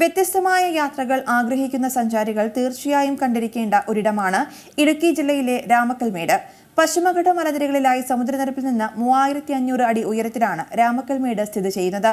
വ്യത്യസ്തമായ യാത്രകൾ ആഗ്രഹിക്കുന്ന സഞ്ചാരികൾ തീർച്ചയായും കണ്ടിരിക്കേണ്ട ഒരിടമാണ് ഇടുക്കി ജില്ലയിലെ രാമക്കൽമേട്. പശ്ചിമഘട്ട മലനിരകളിലായി സമുദ്രനിരപ്പിൽ നിന്ന് മൂവായിരത്തി അഞ്ഞൂറ് അടി ഉയരത്തിലാണ് രാമക്കൽമേട് സ്ഥിതി ചെയ്യുന്നത്.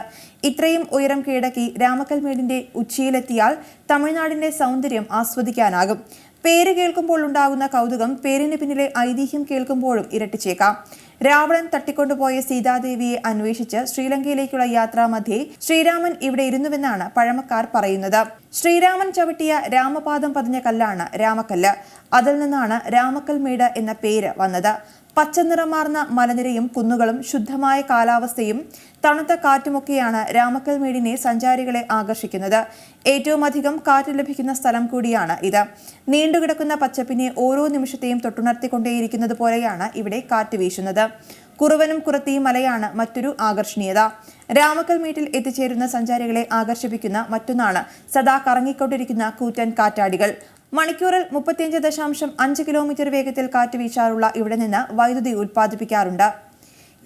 ഇത്രയും ഉയരം കീഴടക്കി രാമക്കൽമേടിന്റെ ഉച്ചിയിലെത്തിയാൽ തമിഴ്നാടിന്റെ സൗന്ദര്യം ആസ്വദിക്കാനാകും. പേര് കേൾക്കുമ്പോൾ ഉണ്ടാകുന്ന കൗതുകം പേരിന് പിന്നിലെ ഐതിഹ്യം കേൾക്കുമ്പോഴും ഇരട്ടിച്ചേക്കാം. രാവണൻ തട്ടിക്കൊണ്ടുപോയ സീതാദേവിയെ അന്വേഷിച്ച് ശ്രീലങ്കയിലേക്കുള്ള യാത്രാമധ്യേ ശ്രീരാമൻ ഇവിടെ ഇരുന്നുവെന്നാണ് പഴമക്കാർ പറയുന്നത്. ശ്രീരാമൻ ചവിട്ടിയ രാമപാദം പതിഞ്ഞ കല്ലാണ് രാമക്കല്ല്. അതിൽ നിന്നാണ് രാമക്കൽമേട് എന്ന പേര് വന്നത്. പച്ചനിറമാർന്ന മലനിരയും കുന്നുകളും ശുദ്ധമായ കാലാവസ്ഥയും തണുത്ത കാറ്റുമൊക്കെയാണ് രാമക്കൽമേടിനെ സഞ്ചാരികളെ ആകർഷിക്കുന്നത്. ഏറ്റവും അധികം കാറ്റ് ലഭിക്കുന്ന സ്ഥലം കൂടിയാണ് ഇത്. നീണ്ടുകിടക്കുന്ന പച്ചപ്പിനെ ഓരോ നിമിഷത്തെയും തൊട്ടുണർത്തിക്കൊണ്ടേയിരിക്കുന്നത് പോലെയാണ് ഇവിടെ കാറ്റ് വീശുന്നത്. കുറുവനും കുറത്തിയും മലയാണ് മറ്റൊരു ആകർഷണീയത. രാമക്കൽമേട്ടിൽ എത്തിച്ചേരുന്ന സഞ്ചാരികളെ ആകർഷിപ്പിക്കുന്ന മറ്റൊന്നാണ് സദാ കറങ്ങിക്കൊണ്ടിരിക്കുന്ന കൂറ്റൻ കാറ്റാടികൾ. മണിക്കൂറിൽ മുപ്പത്തിയഞ്ച് ദശാംശം അഞ്ച് കിലോമീറ്റർ വേഗത്തിൽ കാറ്റ് വീശാറുള്ള ഇവിടെ നിന്ന് വൈദ്യുതി ഉൽപ്പാദിപ്പിക്കാറുണ്ട്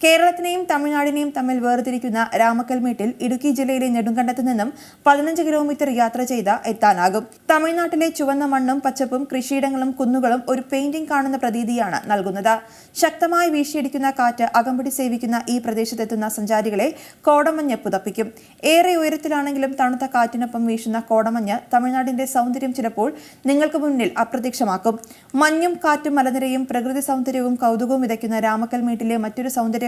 കേരളത്തിനെയും തമിഴ്നാടിനെയും തമ്മിൽ വേർതിരിക്കുന്ന രാമക്കൽമേട്ടിൽ ഇടുക്കി ജില്ലയിലെ നെടുങ്കണ്ടത്ത് നിന്നും പതിനഞ്ച് കിലോമീറ്റർ യാത്ര ചെയ്ത് എത്താനാകും. തമിഴ്നാട്ടിലെ ചുവന്ന മണ്ണും പച്ചപ്പും കൃഷിയിടങ്ങളും കുന്നുകളും ഒരു പെയിന്റിംഗ് കാണുന്ന പ്രതീതിയാണ് നൽകുന്നത്. ശക്തമായി വീശിയടിക്കുന്ന കാറ്റ് അകമ്പടി സേവിക്കുന്ന ഈ പ്രദേശത്തെത്തുന്ന സഞ്ചാരികളെ കോടമഞ്ഞ് പുതപ്പിക്കും. ഏറെ ഉയരത്തിലാണെങ്കിലും തണുത്ത കാറ്റിനൊപ്പം വീശുന്ന കോടമഞ്ഞ് തമിഴ്നാടിന്റെ സൗന്ദര്യം ചിലപ്പോൾ നിങ്ങൾക്ക് മുന്നിൽ അപ്രത്യക്ഷമാക്കും. മഞ്ഞും കാറ്റും മലനിരയും പ്രകൃതി സൗന്ദര്യവും കൗതുകവും വിതയ്ക്കുന്ന രാമക്കൽമേട്ടിലെ മറ്റൊരു സൗന്ദര്യ